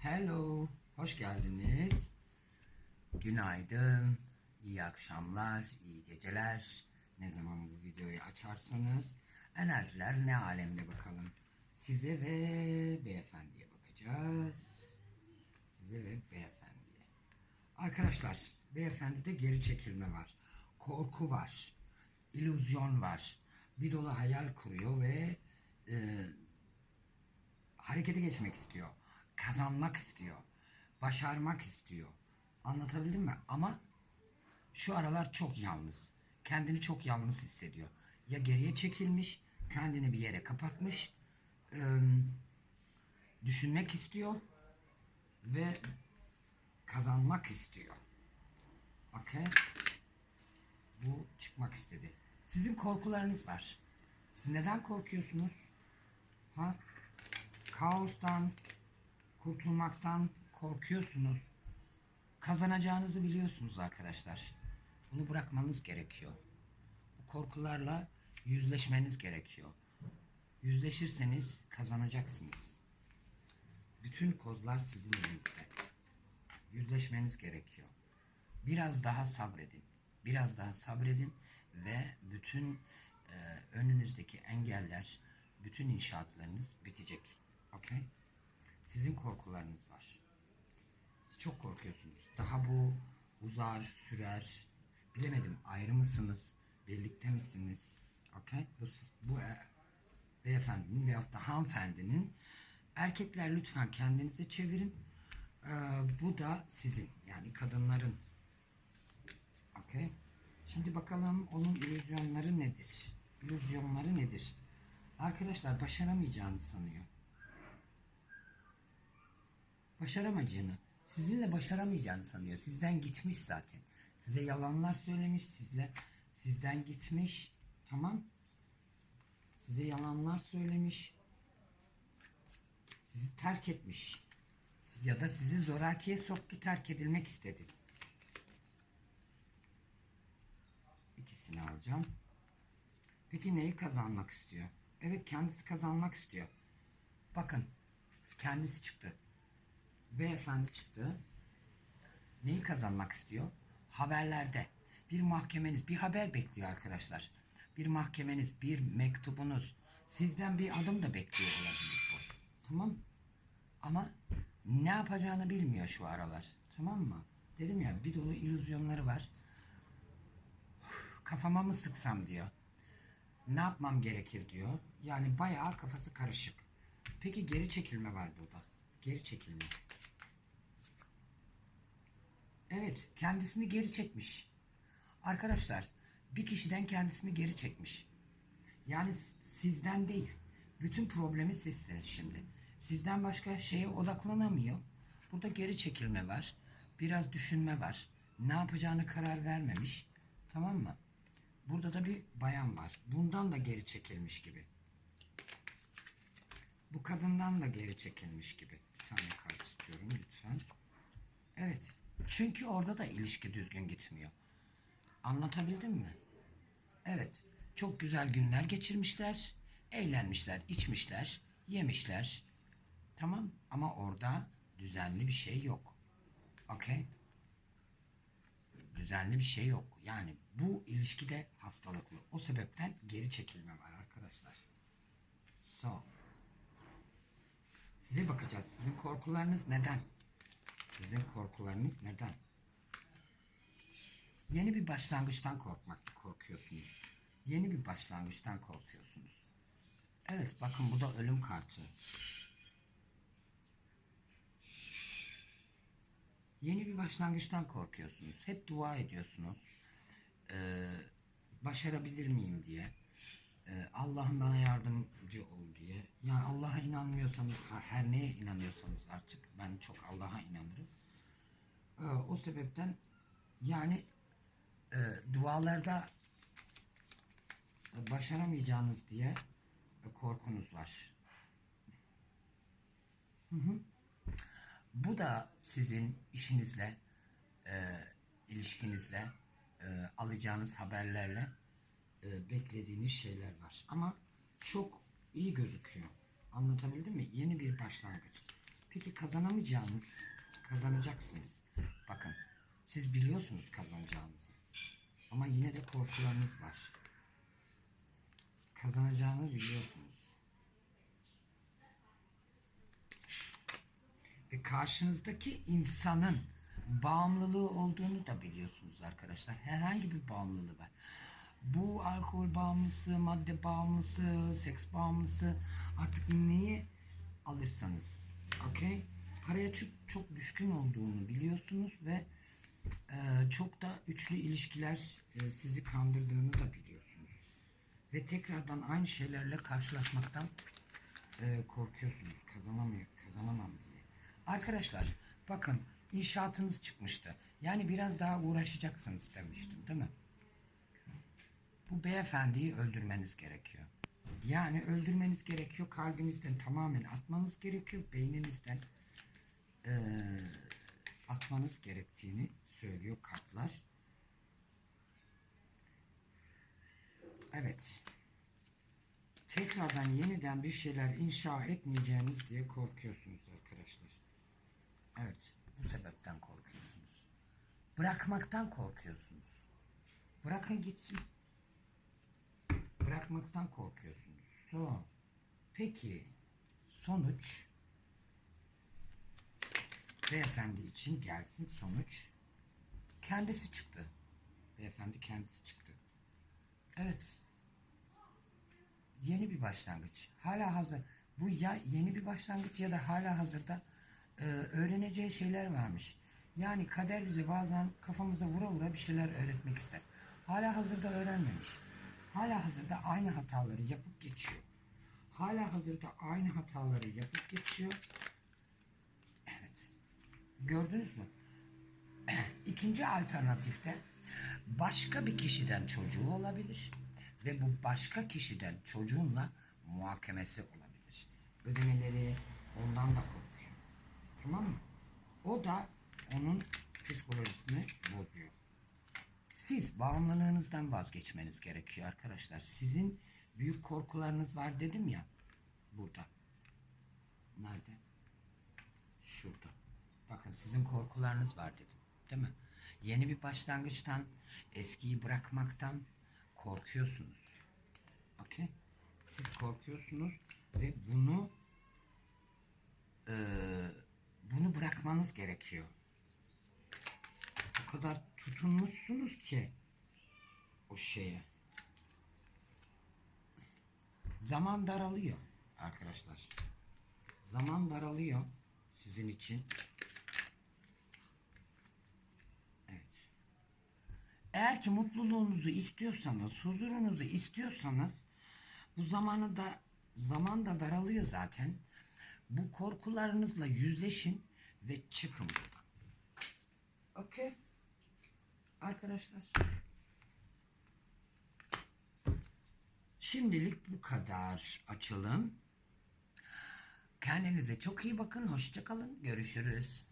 Hello, hoş geldiniz. Günaydın, iyi akşamlar, iyi geceler. Ne zaman bu videoyu açarsanız enerjiler ne alemde bakalım. Size ve beyefendiye bakacağız. Size ve beyefendiye. Arkadaşlar, beyefendide geri çekilme var. Korku var. illüzyon var. Bir dolu hayal kuruyor ve e, harekete geçmek istiyor. Kazanmak istiyor. Başarmak istiyor. Anlatabildim mi? Ama şu aralar çok yalnız. Kendini çok yalnız hissediyor. Ya geriye çekilmiş, kendini bir yere kapatmış, e, düşünmek istiyor ve kazanmak istiyor. Okey? Bu çıkmak istedi. Sizin korkularınız var. Siz neden korkuyorsunuz? Ha? Kaostan, kurtulmaktan korkuyorsunuz. Kazanacağınızı biliyorsunuz arkadaşlar. Bunu bırakmanız gerekiyor. Bu korkularla yüzleşmeniz gerekiyor. Yüzleşirseniz kazanacaksınız. Bütün kozlar sizin elinizde. Yüzleşmeniz gerekiyor. Biraz daha sabredin. Biraz daha sabredin ve bütün e, önünüzdeki engeller, bütün inşaatlarınız bitecek. Okey? Sizin korkularınız var. Siz çok korkuyorsunuz. Daha bu uzar, sürer. Bilemedim ayrı mısınız? Birlikte misiniz? Okey? Bu, bu e, beyefendinin veyahut da hanımefendinin erkekler lütfen kendinizi çevirin. Ee, bu da sizin yani kadınların. Okey? Şimdi bakalım onun illüzyonları nedir? İllüzyonları nedir? Arkadaşlar başaramayacağını sanıyor. Başaramayacağını, sizinle başaramayacağını sanıyor. Sizden gitmiş zaten. Size yalanlar söylemiş, sizle sizden gitmiş. Tamam? Size yalanlar söylemiş. Sizi terk etmiş. Ya da sizi zorakiye soktu, terk edilmek istedi. İkisini alacağım. Peki neyi kazanmak istiyor? Evet kendisi kazanmak istiyor. Bakın kendisi çıktı. Beyefendi çıktı. Neyi kazanmak istiyor? Haberlerde. Bir mahkemeniz, bir haber bekliyor arkadaşlar. Bir mahkemeniz, bir mektubunuz. Sizden bir adım da bekliyor olabilir bu. Tamam Ama ne yapacağını bilmiyor şu aralar. Tamam mı? Dedim ya bir dolu illüzyonları var. Kafama mı sıksam diyor. Ne yapmam gerekir diyor. Yani bayağı kafası karışık. Peki geri çekilme var burada. Geri çekilme. Evet, kendisini geri çekmiş. Arkadaşlar, bir kişiden kendisini geri çekmiş. Yani sizden değil. Bütün problemi sizsiniz şimdi. Sizden başka şeye odaklanamıyor. Burada geri çekilme var. Biraz düşünme var. Ne yapacağını karar vermemiş. Tamam mı? Burada da bir bayan var. Bundan da geri çekilmiş gibi. Bu kadından da geri çekilmiş gibi. Bir tane kart istiyorum lütfen. Evet. Çünkü orada da ilişki düzgün gitmiyor. Anlatabildim mi? Evet. Çok güzel günler geçirmişler. Eğlenmişler, içmişler, yemişler. Tamam ama orada düzenli bir şey yok. Okey? Düzenli bir şey yok. Yani bu ilişkide hastalıklı. O sebepten geri çekilme var arkadaşlar. So. Size bakacağız. Sizin korkularınız neden? Sizin korkularınız neden? Yeni bir başlangıçtan korkmak korkuyorsunuz. Yeni bir başlangıçtan korkuyorsunuz. Evet bakın bu da ölüm kartı. Yeni bir başlangıçtan korkuyorsunuz. Hep dua ediyorsunuz. Ee, başarabilir miyim diye. Ee, Allah'ım bana yardımcı ol diye. Yani Allah'a inanmıyorsanız, her neye inanıyorsanız artık ben çok Allah'a inanırım. Ee, o sebepten yani e, dualarda başaramayacağınız diye e, korkunuz var. Bu da sizin işinizle, e, ilişkinizle, e, alacağınız haberlerle e, beklediğiniz şeyler var. Ama çok iyi gözüküyor. Anlatabildim mi? Yeni bir başlangıç. Peki kazanamayacağınız, kazanacaksınız. Bakın, siz biliyorsunuz kazanacağınızı. Ama yine de korkularınız var. Kazanacağını biliyorsunuz. Ve karşınızdaki insanın bağımlılığı olduğunu da biliyorsunuz arkadaşlar. Herhangi bir bağımlılığı var. Bu alkol bağımlısı, madde bağımlısı, seks bağımlısı artık neyi alırsanız. Okey? Paraya çok, çok düşkün olduğunu biliyorsunuz ve e, çok da üçlü ilişkiler e, sizi kandırdığını da biliyorsunuz. Ve tekrardan aynı şeylerle karşılaşmaktan e, korkuyorsunuz. Kazanamıyor, kazanamam diye. Arkadaşlar bakın inşaatınız çıkmıştı. Yani biraz daha uğraşacaksınız demiştim değil mi? Bu beyefendiyi öldürmeniz gerekiyor. Yani öldürmeniz gerekiyor. Kalbinizden tamamen atmanız gerekiyor. Beyninizden eee, atmanız gerektiğini söylüyor kartlar. Evet. Tekrardan yeniden bir şeyler inşa etmeyeceğiniz diye korkuyorsunuz arkadaşlar. Evet. Bu sebepten korkuyorsunuz. Bırakmaktan korkuyorsunuz. Bırakın gitsin. Bırakmaktan korkuyorsunuz. Son. Peki sonuç beyefendi için gelsin sonuç. Kendisi çıktı. Beyefendi kendisi çıktı. Evet. Yeni bir başlangıç. Hala hazır. Bu ya yeni bir başlangıç ya da hala hazırda e, öğreneceği şeyler varmış. Yani kader bize bazen kafamıza vura vura bir şeyler öğretmek ister. Hala hazırda öğrenmemiş. Hala hazırda aynı hataları yapıp geçiyor. Hala hazırda aynı hataları yapıp geçiyor. Evet. Gördünüz mü? İkinci alternatifte başka bir kişiden çocuğu olabilir ve bu başka kişiden çocuğunla muhakemesi olabilir. Ödemeleri ondan da korkuyor. Tamam mı? O da onun psikolojisini. Siz bağımlılığınızdan vazgeçmeniz gerekiyor arkadaşlar. Sizin büyük korkularınız var dedim ya burada. Nerede? Şurada. Bakın sizin korkularınız var dedim. Değil mi? Yeni bir başlangıçtan, eskiyi bırakmaktan korkuyorsunuz. Okey? Siz korkuyorsunuz ve bunu eee, bunu bırakmanız gerekiyor. O kadar tutunmuşsunuz ki o şeye. Zaman daralıyor arkadaşlar. Zaman daralıyor sizin için. Evet. Eğer ki mutluluğunuzu istiyorsanız, huzurunuzu istiyorsanız bu zamanı da zaman da daralıyor zaten. Bu korkularınızla yüzleşin ve çıkın buradan. Okey. Arkadaşlar. Şimdilik bu kadar açalım. Kendinize çok iyi bakın. Hoşça kalın. Görüşürüz.